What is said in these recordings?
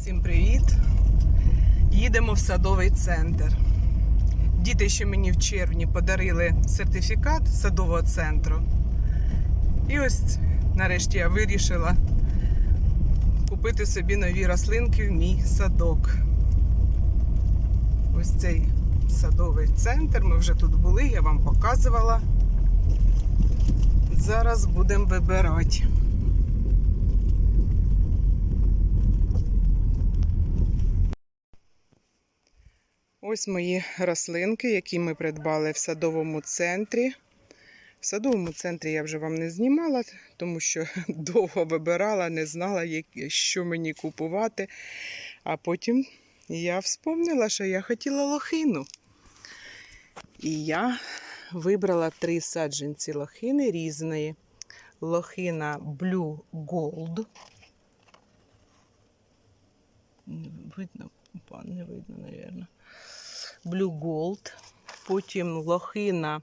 Всім привіт! Їдемо в садовий центр. Діти ще мені в червні подарили сертифікат садового центру. І ось нарешті я вирішила купити собі нові рослинки в мій садок. Ось цей садовий центр. Ми вже тут були, я вам показувала. Зараз будемо вибирати. Ось мої рослинки, які ми придбали в садовому центрі. В садовому центрі я вже вам не знімала, тому що довго вибирала, не знала, що мені купувати. А потім я вспомнила, що я хотіла лохину. І я вибрала три саджанці лохини різної. Лохина Blue Gold. Видно, Па, не видно, мабуть. Blue Gold. Потім лохина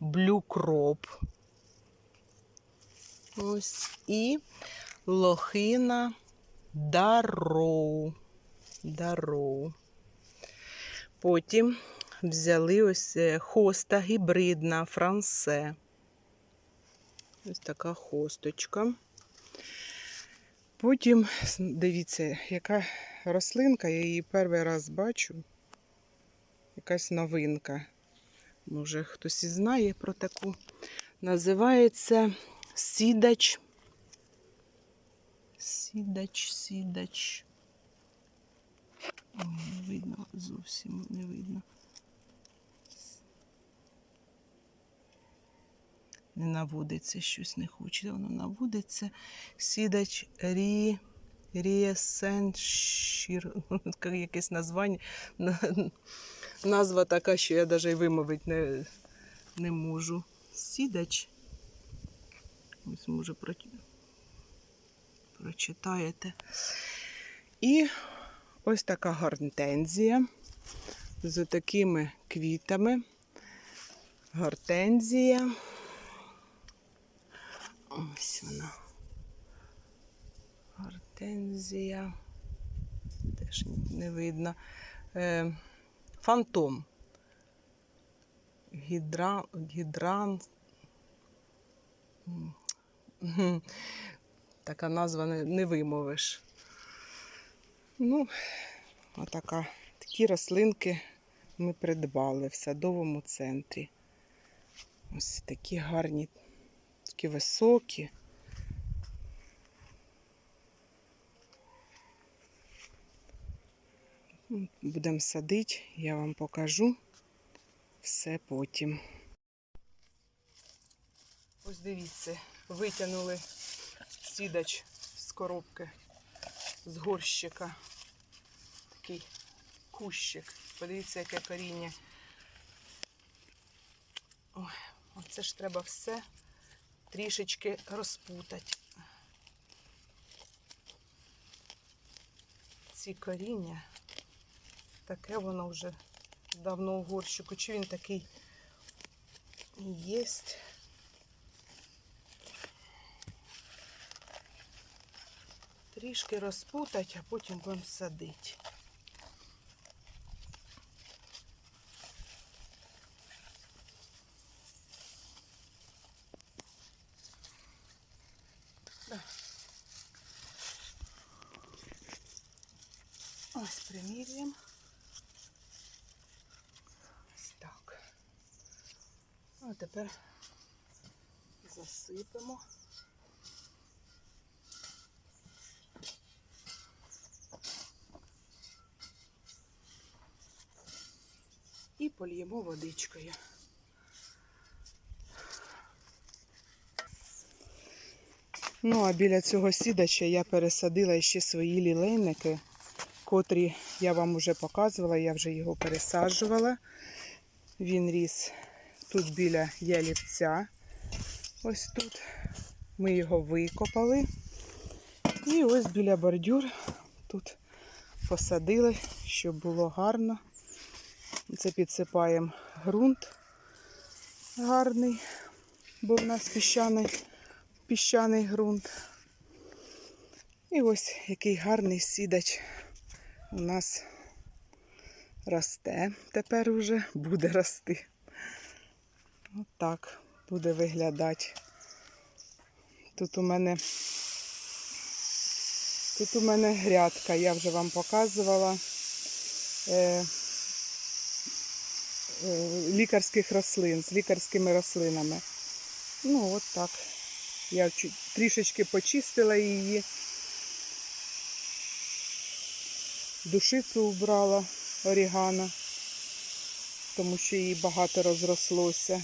Blue Crop. Ось і лохина Darrow. Darrow. Потім взяли ось е, хоста гібридна франсе. Ось така хосточка. Потім, дивіться, яка рослинка, я її перший раз бачу. Якась новинка. Може, хтось і знає про таку. Називається сідач. Сідач, сідач. Ой, не видно, зовсім не видно. Не наводиться, щось не хоче, воно наводиться. Сідач рі. Рієсеншір, якесь названня, на- назва така, що я навіть вимовити не, не можу. Сідач. Ось може прочитаєте. І ось така гортензія з такими квітами. Гортензія. Ось вона. Гортензія. Теж не видно. Фантом. Гідра, гідран. Така назва не, не вимовиш. Ну, отака. Такі рослинки ми придбали в садовому центрі. Ось такі гарні, такі високі. Будемо садити, я вам покажу все потім. Ось дивіться, витягнули сідач з коробки, з горщика. Такий кущик. Подивіться, яке коріння. Ой, оце ж треба все трішечки розпутати. Ці коріння. Таке воно вже давно у горщику. Чи він такий єсть? Трішки розпутать, а потім будемо садити. Да. Ось примірюємо. Ось так. А тепер засипемо. І польємо водичкою. Ну, а біля цього сідача я пересадила ще свої лілейники, котрі я вам вже показувала, я вже його пересаджувала. Він ріс тут біля ялівця. Ось тут. Ми його викопали. І ось біля бордюр тут посадили, щоб було гарно. Це підсипаємо ґрунт гарний, бо в нас піщаний, піщаний ґрунт. І ось який гарний сідач у нас росте. Тепер уже буде рости. Отак буде виглядати. Тут у мене тут у мене грядка, я вже вам показувала е, е, лікарських рослин з лікарськими рослинами. Ну, от так. Я трішечки почистила її. Душицю убрала орігано, тому що її багато розрослося.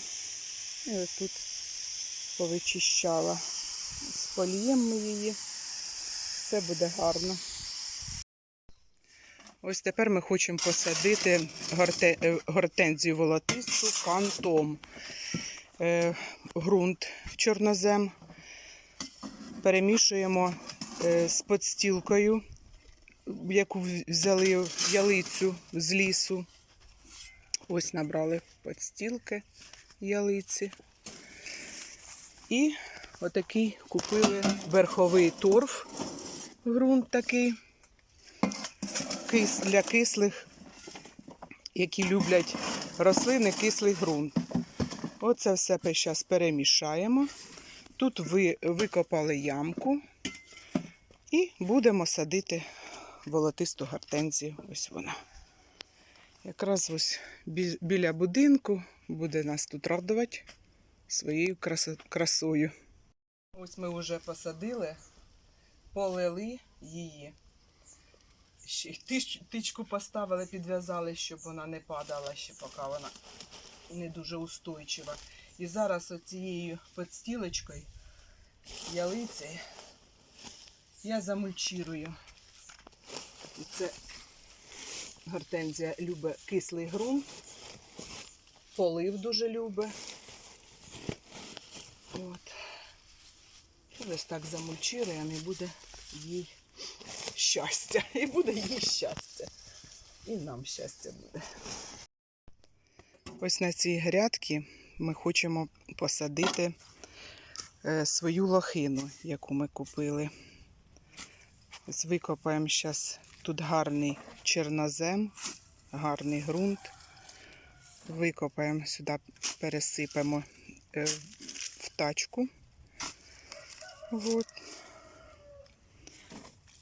І тут повичищала. Споліємо ми її. Все буде гарно. Ось тепер ми хочемо посадити е, гортензію волотисту фантом. Е, ґрунт чорнозем. Перемішуємо е, з подстілкою, яку взяли ялицю з лісу. Ось набрали подстілки ялиці. І отакий купили верховий торф, ґрунт такий для кислих, які люблять рослини, кислий ґрунт. Оце все зараз перемішаємо. Тут ви, викопали ямку і будемо садити волотисту гортензію. Ось вона. Якраз ось біля будинку буде нас тут радувати своєю красою. Ось ми вже посадили, полили її. Ще тич- тичку поставили, підв'язали, щоб вона не падала ще, поки вона не дуже устойчива. І зараз оцією підстілочкою ялиці я замульчирую. І це гортензія любить кислий ґрунт, полив дуже любить. От. Ось так замульчируємо і буде їй щастя. І буде їй щастя. І нам щастя буде. Ось на цій грядці ми хочемо посадити е, свою лохину, яку ми купили. Ось викопаємо зараз тут гарний чорнозем, гарний ґрунт. Викопаємо сюди, пересипемо е, в тачку. От.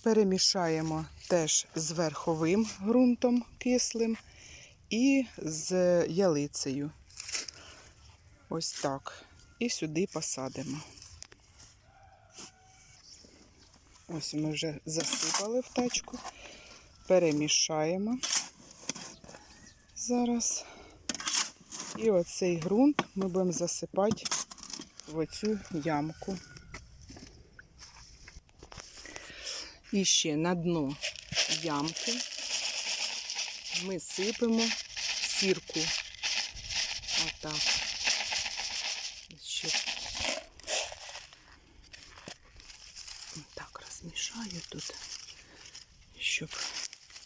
Перемішаємо теж з верховим ґрунтом кислим і з ялицею. Ось так. І сюди посадимо. Ось ми вже засипали в тачку, перемішаємо зараз. І оцей ґрунт ми будемо засипати в оцю ямку. І ще на дно ямки ми сипемо сірку. Отак. Ще так розмішаю тут, щоб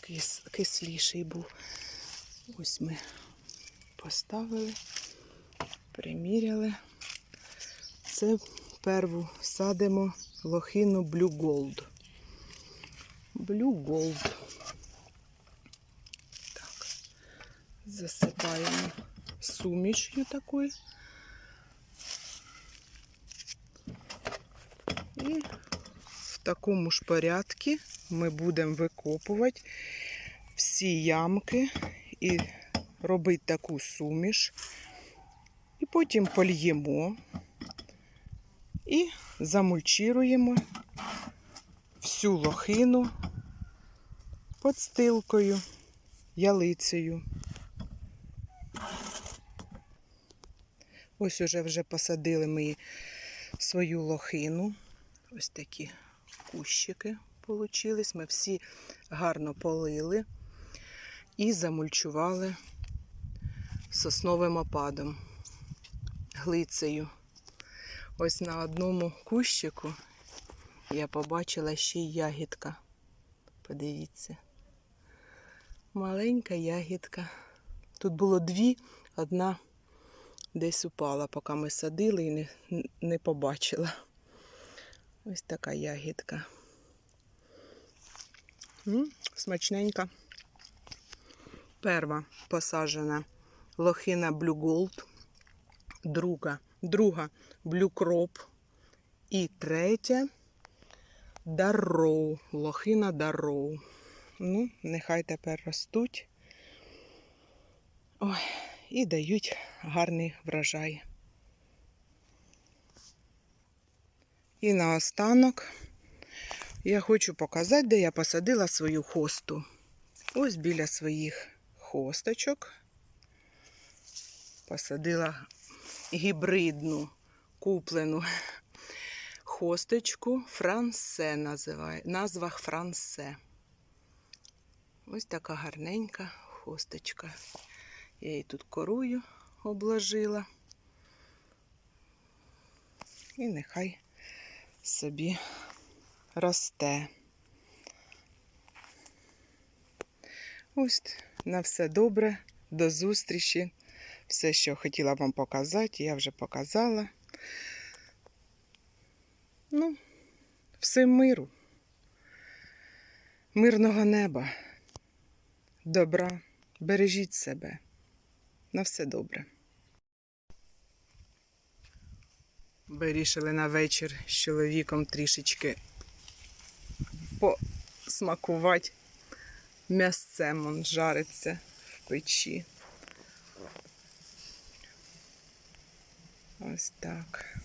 кис, кисліший був. Ось ми поставили, приміряли. Це перву садимо лохину Blue Gold. Blue Gold. Так. Засипаємо суміш'ю такою. Такому ж порядку ми будемо викопувати всі ямки і робити таку суміш. І потім польємо і замульчируємо всю лохину подстилкою, ялицею. Ось уже вже посадили ми свою лохину. Ось такі кущики получились. Ми всі гарно полили і замульчували сосновим опадом, глицею. Ось на одному кущику я побачила ще й ягідка. Подивіться. Маленька ягідка. Тут було дві, одна десь упала, поки ми садили і не, не побачила. Ось така ягідка. Смачненька. Перва посаджена лохина Blue Gold, друга, друга Blue Crop і третя Дарроу, лохина Дарроу. Ну, нехай тепер ростуть. Ой, і дають гарний врожай. І наостанок я хочу показати, де я посадила свою хосту. Ось біля своїх хосточок посадила гібридну куплену хосточку Франсе називає. Назва Франсе. Ось така гарненька хосточка. Я її тут корою обложила. І нехай собі росте. Ось на все добре. До зустрічі. Все, що хотіла вам показати, я вже показала. Ну, всім миру, мирного неба, добра, бережіть себе. На все добре. Вирішили на вечір з чоловіком трішечки посмакувати м'ясцем, он жариться в печі. Ось так.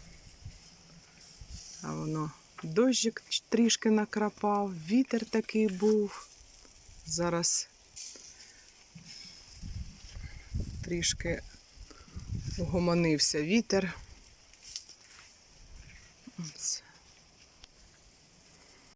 А воно дощик трішки накрапав, вітер такий був. Зараз трішки вгомонився вітер.